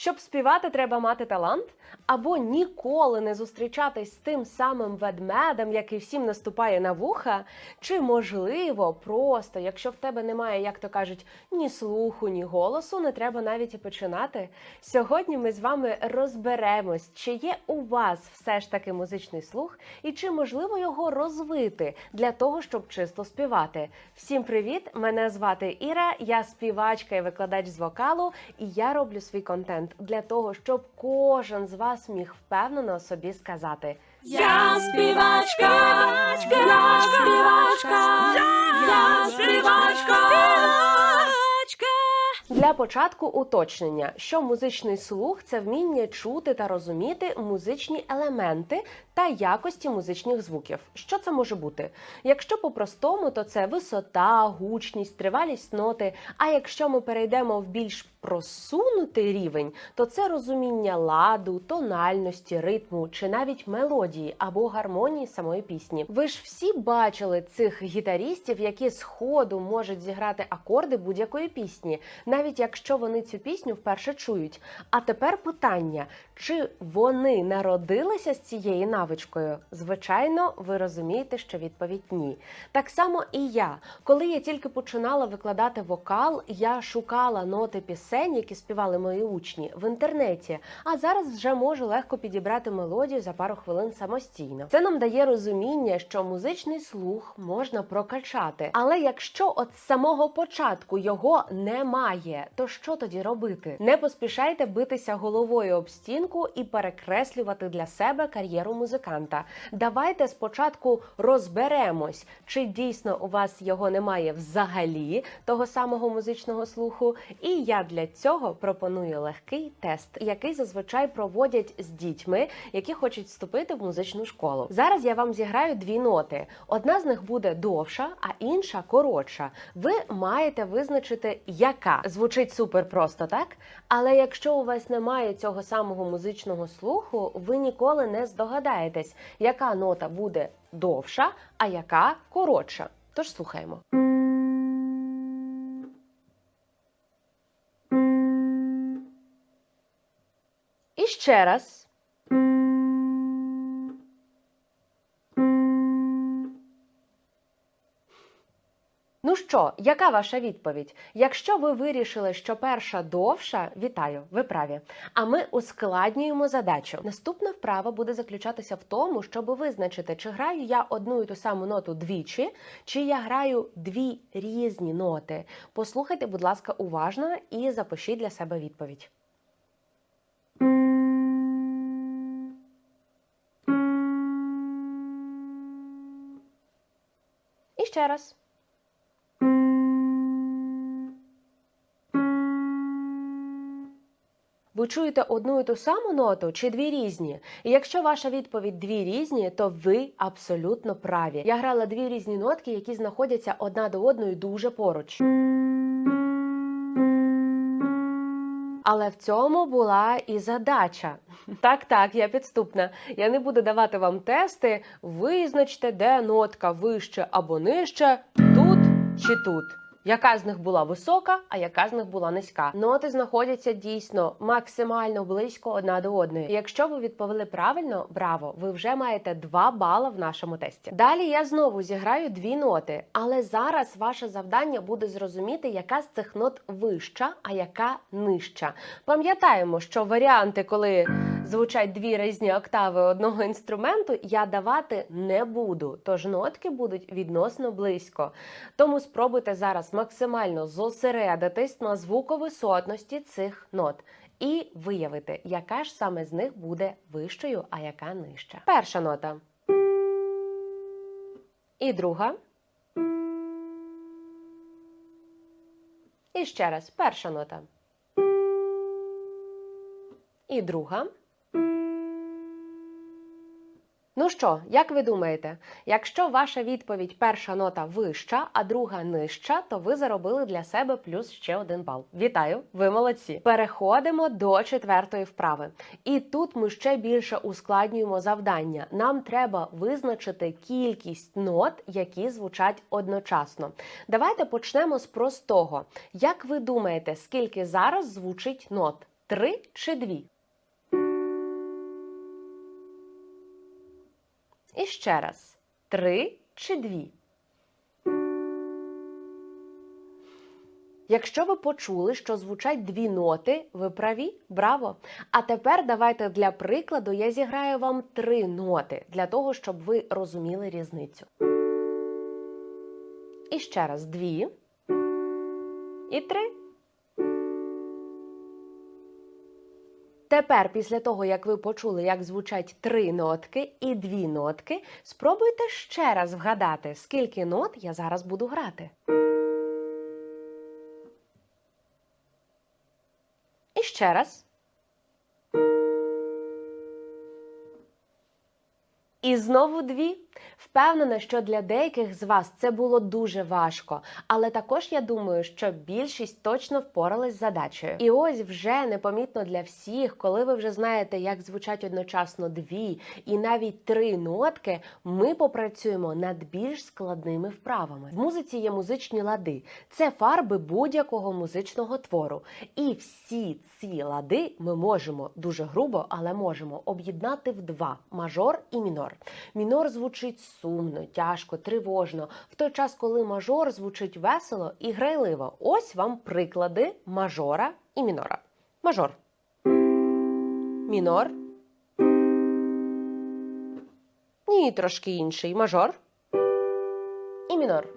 Щоб співати, треба мати талант, або ніколи не зустрічатись з тим самим ведмедем, який всім наступає на вуха. Чи можливо, просто, якщо в тебе немає, як то кажуть, ні слуху, ні голосу, не треба навіть і починати. Сьогодні ми з вами розберемось, чи є у вас все ж таки музичний слух, і чи можливо його розвити для того, щоб чисто співати. Всім привіт! Мене звати Іра, я співачка і викладач з вокалу, і я роблю свій контент для того, щоб кожен з вас міг впевнено собі сказати. Я співачка, я співачка, я співачка. Для початку уточнення, що музичний слух це вміння чути та розуміти музичні елементи та якості музичних звуків. Що це може бути? Якщо по-простому, то це висота, гучність, тривалість ноти. А якщо ми перейдемо в більш просунутий рівень, то це розуміння ладу, тональності, ритму чи навіть мелодії або гармонії самої пісні. Ви ж всі бачили цих гітарістів, які з ходу можуть зіграти акорди будь-якої пісні, навіть якщо вони цю пісню вперше чують. А тепер питання: чи вони народилися з цією навичкою? Звичайно, ви розумієте, що відповідь ні. Так само і я. Коли я тільки починала викладати вокал, я шукала ноти пісень, які співали мої учні в інтернеті. А зараз вже можу легко підібрати мелодію за пару хвилин самостійно. Це нам дає розуміння, що музичний слух можна прокачати. Але якщо от з самого початку його немає, то що тоді робити? Не поспішайте битися головою об стінку і перекреслювати для себе кар'єру музиканта. Давайте спочатку розберемось, чи дійсно у вас його немає взагалі того самого музичного слуху. І я для цього пропоную легкий тест, який зазвичай проводять з дітьми, які хочуть вступити в музичну школу. Зараз я вам зіграю дві ноти. Одна з них буде довша, а інша коротша. Ви маєте визначити, яка звучить супер просто, так? Але якщо у вас немає цього самого музичного слуху, ви ніколи не здогадаєтесь, яка нота буде довша, а яка коротша. Тож слухаємо. І ще раз. Що, яка ваша відповідь? Якщо ви вирішили, що перша довша, вітаю, ви праві. А ми ускладнюємо задачу. Наступна вправа буде заключатися в тому, щоб визначити, чи граю я одну і ту саму ноту двічі, чи я граю дві різні ноти. Послухайте, будь ласка, уважно і запишіть для себе відповідь. І ще раз. Ви чуєте одну і ту саму ноту чи дві різні? І якщо ваша відповідь дві різні, то ви абсолютно праві. Я грала дві різні нотки, які знаходяться одна до одної дуже поруч. Але в цьому була і задача. Так, так, я підступна. Я не буду давати вам тести. Визначте, де нотка вище або нижче, тут чи тут. Яка з них була висока, а яка з них була низька? Ноти знаходяться дійсно максимально близько одна до одної. І Якщо ви відповіли правильно, браво! Ви вже маєте 2 бала в нашому тесті. Далі я знову зіграю дві ноти, але зараз ваше завдання буде зрозуміти, яка з цих нот вища, а яка нижча. Пам'ятаємо, що варіанти, коли звучать дві різні октави одного інструменту, я давати не буду. Тож нотки будуть відносно близько. Тому спробуйте зараз максимально зосередитись на звуковисотності цих нот. І виявити, яка ж саме з них буде вищою, а яка нижча. Перша нота. І друга. І ще раз. Перша нота. І друга. Ну що, як ви думаєте, якщо ваша відповідь перша нота вища, а друга нижча, то ви заробили для себе плюс ще один бал. Вітаю, ви молодці. Переходимо до четвертої вправи. І тут ми ще більше ускладнюємо завдання. Нам треба визначити кількість нот, які звучать одночасно. Давайте почнемо з простого. Як ви думаєте, скільки зараз звучить нот? Три чи дві? І ще раз. Три чи дві? Якщо ви почули, що звучать дві ноти, ви праві, браво! А тепер давайте для прикладу я зіграю вам три ноти для того, щоб ви розуміли різницю. І ще раз дві. І три. Тепер, після того, як ви почули, як звучать три нотки і дві нотки, спробуйте ще раз вгадати, скільки нот я зараз буду грати. І ще раз. І знову дві. Впевнена, що для деяких з вас це було дуже важко, але також я думаю, що більшість точно впоралась з задачею. І ось вже непомітно для всіх, коли ви вже знаєте, як звучать одночасно дві і навіть три нотки, ми попрацюємо над більш складними вправами. В музиці є музичні лади, це фарби будь-якого музичного твору. І всі ці лади ми можемо дуже грубо, але можемо об'єднати в два мажор і мінор. Мінор звучить сумно, тяжко, тривожно, в той час, коли мажор звучить весело і грайливо. Ось вам приклади мажора і мінора. Мажор. Мінор. І трошки інший. Мажор. І мінор.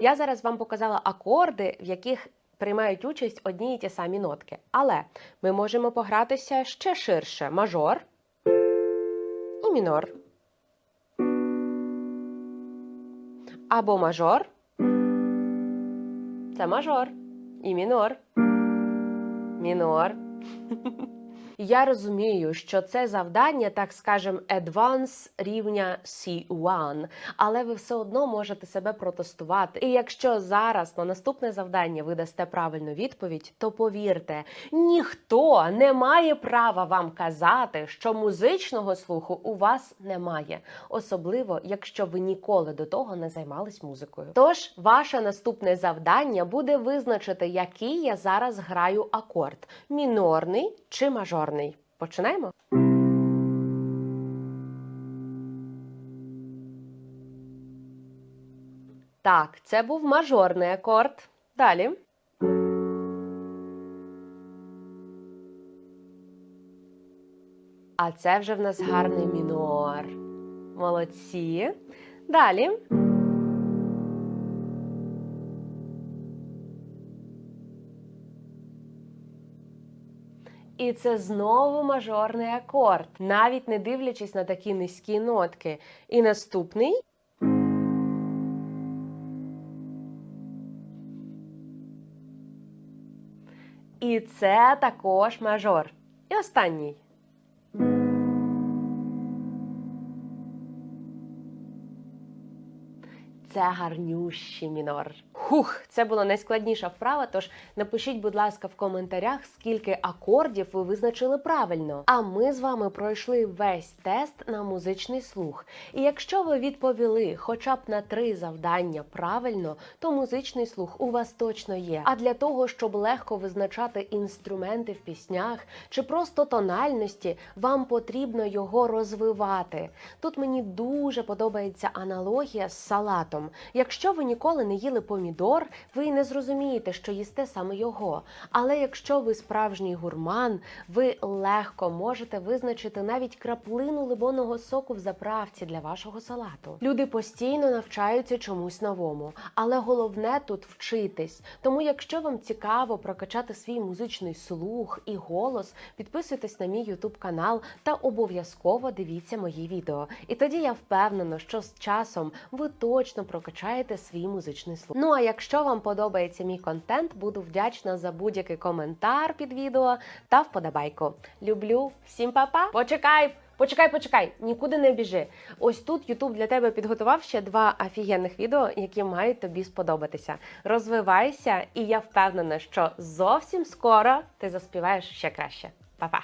Я зараз вам показала акорди, в яких приймають участь одні і ті самі нотки. Але ми можемо погратися ще ширше: мажор і мінор. Або мажор. Це мажор. І мінор. Мінор. Я розумію, що це завдання, так скажем, advance рівня C1, але ви все одно можете себе протестувати. І якщо зараз на наступне завдання ви дасте правильну відповідь, то повірте, ніхто не має права вам казати, що музичного слуху у вас немає, особливо якщо ви ніколи до того не займались музикою. Тож, ваше наступне завдання буде визначити, який я зараз граю акорд: мінорний чи мажорний. Починаємо. Так, це був мажорний акорд. Далі. А це вже в нас гарний мінор. Молодці. Далі. І це знову мажорний акорд, навіть не дивлячись на такі низькі нотки. І наступний. І це також мажор. І останній. Це гарнющий мінор. Хух, це була найскладніша вправа. Тож напишіть, будь ласка, в коментарях, скільки акордів ви визначили правильно. А ми з вами пройшли весь тест на музичний слух. І якщо ви відповіли хоча б на три завдання правильно, то музичний слух у вас точно є. А для того, щоб легко визначати інструменти в піснях чи просто тональності, вам потрібно його розвивати. Тут мені дуже подобається аналогія з салатом. Якщо ви ніколи не їли помідор, ви не зрозумієте, що їсте саме його. Але якщо ви справжній гурман, ви легко можете визначити навіть краплину лимонного соку в заправці для вашого салату. Люди постійно навчаються чомусь новому, але головне тут вчитись. Тому, якщо вам цікаво прокачати свій музичний слух і голос, підписуйтесь на мій ютуб канал та обов'язково дивіться мої відео. І тоді я впевнена, що з часом ви точно прокачаєте свій музичний слух. Ну а якщо вам подобається мій контент, буду вдячна за будь-який коментар під відео та вподобайку. Люблю, всім па-па! Почекай! Почекай, почекай, нікуди не біжи. Ось тут Ютуб для тебе підготував ще два офігенних відео, які мають тобі сподобатися. Розвивайся, і я впевнена, що зовсім скоро ти заспіваєш ще краще. Па-па!